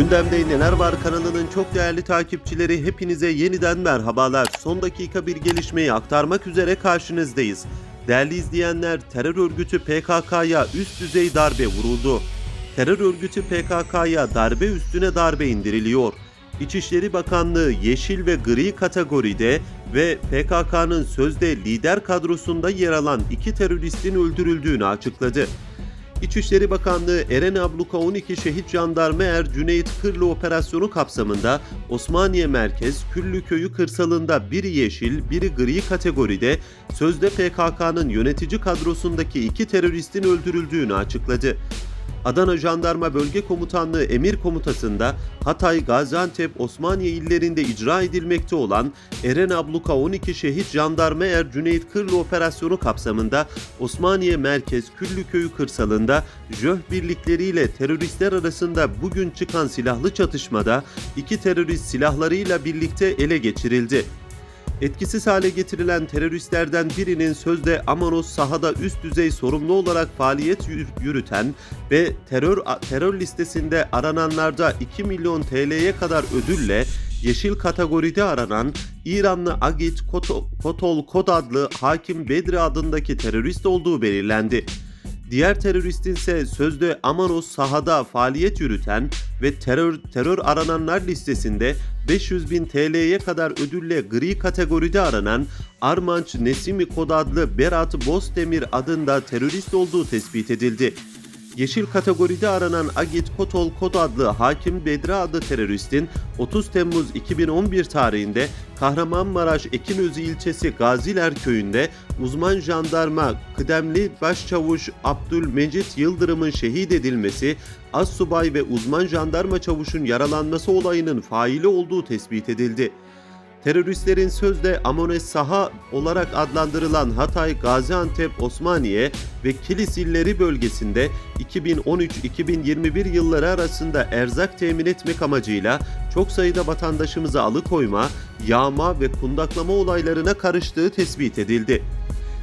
Gündemde Neler Var kanalının çok değerli takipçileri hepinize yeniden merhabalar. Son dakika bir gelişmeyi aktarmak üzere karşınızdayız. Değerli izleyenler terör örgütü PKK'ya üst düzey darbe vuruldu. Terör örgütü PKK'ya darbe üstüne darbe indiriliyor. İçişleri Bakanlığı yeşil ve gri kategoride ve PKK'nın sözde lider kadrosunda yer alan iki teröristin öldürüldüğünü açıkladı. İçişleri Bakanlığı Eren Abluka 12 Şehit Jandarma Er Cüneyt Kırlı operasyonu kapsamında Osmaniye Merkez Küllü Köyü kırsalında biri yeşil, biri gri kategoride sözde PKK'nın yönetici kadrosundaki iki teröristin öldürüldüğünü açıkladı. Adana Jandarma Bölge Komutanlığı Emir Komutası'nda Hatay, Gaziantep, Osmaniye illerinde icra edilmekte olan Eren Abluka 12 Şehit Jandarma Er Cüneyt Kırlı operasyonu kapsamında Osmaniye Merkez Küllüköy'ü kırsalında JÖH birlikleriyle teröristler arasında bugün çıkan silahlı çatışmada iki terörist silahlarıyla birlikte ele geçirildi. Etkisiz hale getirilen teröristlerden birinin sözde Amanos sahada üst düzey sorumlu olarak faaliyet yür- yürüten ve terör terör listesinde arananlarda 2 milyon TL'ye kadar ödülle yeşil kategoride aranan İranlı Agit Koto- Kotol Kod adlı Hakim Bedri adındaki terörist olduğu belirlendi. Diğer teröristin ise sözde Amanos sahada faaliyet yürüten ve terör terör arananlar listesinde 500 bin TL'ye kadar ödülle gri kategoride aranan Armanç Nesimi Kod adlı Berat Bozdemir adında terörist olduğu tespit edildi. Yeşil kategoride aranan Agit Kotol Kod adlı Hakim Bedri adlı teröristin 30 Temmuz 2011 tarihinde Kahramanmaraş Ekinözü ilçesi Gaziler köyünde uzman jandarma kıdemli başçavuş Abdülmecit Yıldırım'ın şehit edilmesi, assubay ve uzman jandarma çavuşun yaralanması olayının faili olduğu tespit edildi. Teröristlerin sözde Amones Saha olarak adlandırılan Hatay, Gaziantep, Osmaniye ve Kilis illeri bölgesinde 2013-2021 yılları arasında erzak temin etmek amacıyla çok sayıda vatandaşımızı alıkoyma, yağma ve kundaklama olaylarına karıştığı tespit edildi.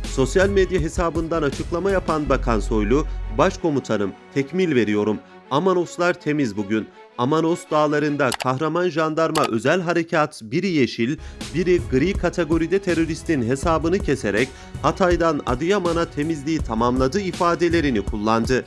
Sosyal medya hesabından açıklama yapan Bakan Soylu, Başkomutanım, tekmil veriyorum. Amanoslar temiz bugün. Amanos dağlarında kahraman jandarma özel harekat biri yeşil, biri gri kategoride teröristin hesabını keserek Hatay'dan Adıyaman'a temizliği tamamladı ifadelerini kullandı.